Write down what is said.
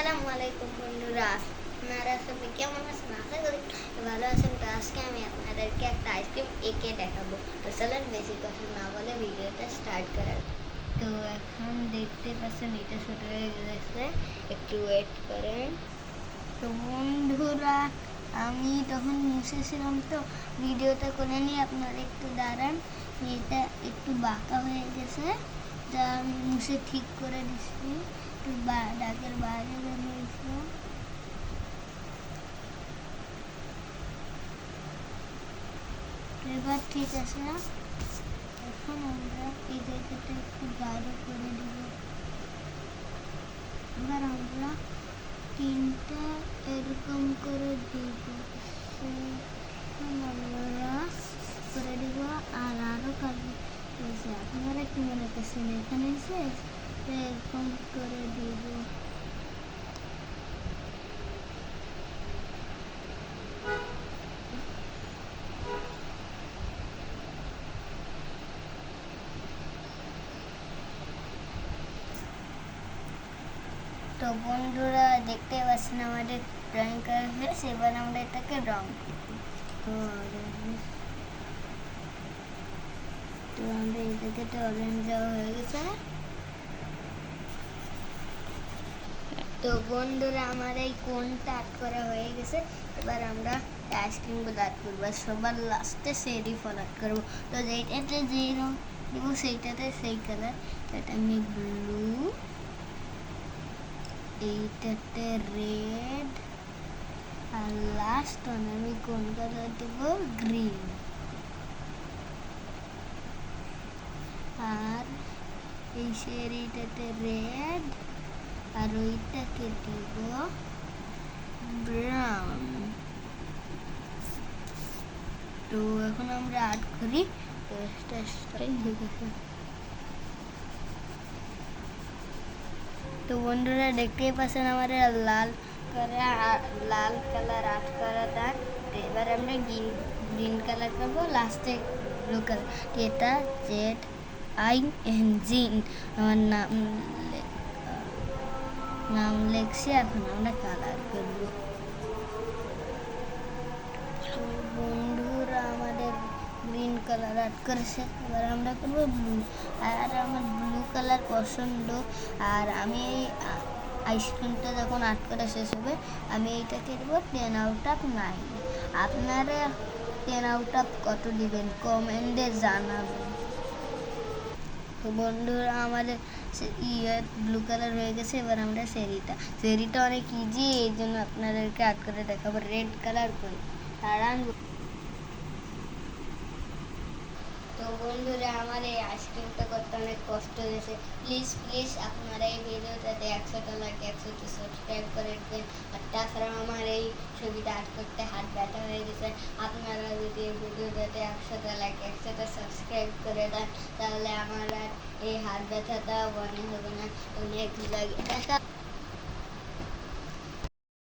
আসসালামু আলাইকুম বন্ধুরা। আপনারা সবাই কেমন আছেন? আশা করি ভালো আছেন। তো আজকে আমি আপনাদেরকে একটা আইসক্রিম এঁকে দেখাবো। তো চলেন বেশি কথা না বলে ভিডিওটা স্টার্ট করার তো এখন দেখতে পাচ্ছেন, এটা ছোট হয়ে গেছে। একটু ওয়েট করেন। তো বন্ধুরা, আমি তখন মুছেছিলাম তো, ভিডিওটা করে নিয়ে আপনারা একটু দাঁড়ান। এটা একটু বাঁকা হয়ে গেছে। যা আমি মুছে ঠিক করে দিচ্ছি। এবার ঠিক আছে এখন আমরা এই জায়গাটা একটু বাইরে করে দিব এবার আমরা তিনটা এরকম করে দিব আমরা করে দিব আর আরও কাজ আপনারা কি মনে করছেন এখানে শেষ তো এরকম করে দিব তো বন্ধুরা দেখতে পাচ্ছেন আমাদের ড্রয়িং করা হয়েছে এবার আমরা এটাকে রং তো তো আমরা এটাকে তো অরেঞ্জ দেওয়া হয়ে গেছে তো বন্ধুরা, আমার এই কোনটা আট করা হয়ে গেছে? এবার আমরা আইসক্রিমগুলো আট করব আর সবার লাস্টে সেরি ফল আট করব। তো যেটাতে যে রং দেবো, সেইটাতে সেই কালার এটা আমি ব্লু এইটাতে রেড আর লাস্ট ওয়ান আমি কোন কালার দেবো? গ্রিন আর এই শেরিটাতে রেড আর ওইটাকে দিব ব্রাউন তো এখন আমরা আর্ট করি, তো বন্ধুরা, দেখতেই পাচ্ছেন আমার লাল করে লাল কালার আর্ট করা দাগ এবার আমরা গ্রিন গ্রিন কালার করব লাস্টে ব্লু কালার এটা জেড আই এন জিন আমার নাম নাম লেখছি এখন আমরা কালার করব বন্ধুরা আমাদের গ্রিন কালার আর্ট করেছে এবার আমরা করব ব্লু আর আমার ব্লু কালার পছন্দ আর আমি এই আইসক্রিমটা যখন আর্ট করা শেষ হবে আমি এইটাকে দেবো টেন আউট অফ নাইন আপনারা টেন আউট অফ কত দিবেন কমেন্টে জানাবেন তো বন্ধুরা আমাদের ইয়ে ব্লু কালার হয়ে গেছে, এবার আমরা সেরিটা সেরিটা অনেক ইজি এই জন্য আপনাদেরকে আর্ট করে দেখাবো। রেড কালার করি। দাঁড়ান। তো বন্ধুরা, আমার এই আইসক্রিমটা করতে অনেক কষ্ট হয়েছে। প্লিজ প্লিজ আপনারা এই ভিডিওটাতে একশোটা লাইক একশোটা সাবস্ক্রাইব করে দেবেন। আর তাছাড়া আমার এই ছবিটা আর্ট করতে হাত ব্যথা হয়ে গেছে আপনারা যদি এই ভিডিওটাতে একশোটা লাইক একশোটা সাবস্ক্রাইব করে দেন তাহলে আমার আর এই হাত ব্যথাটা মনে হবে না। অনেক লাগে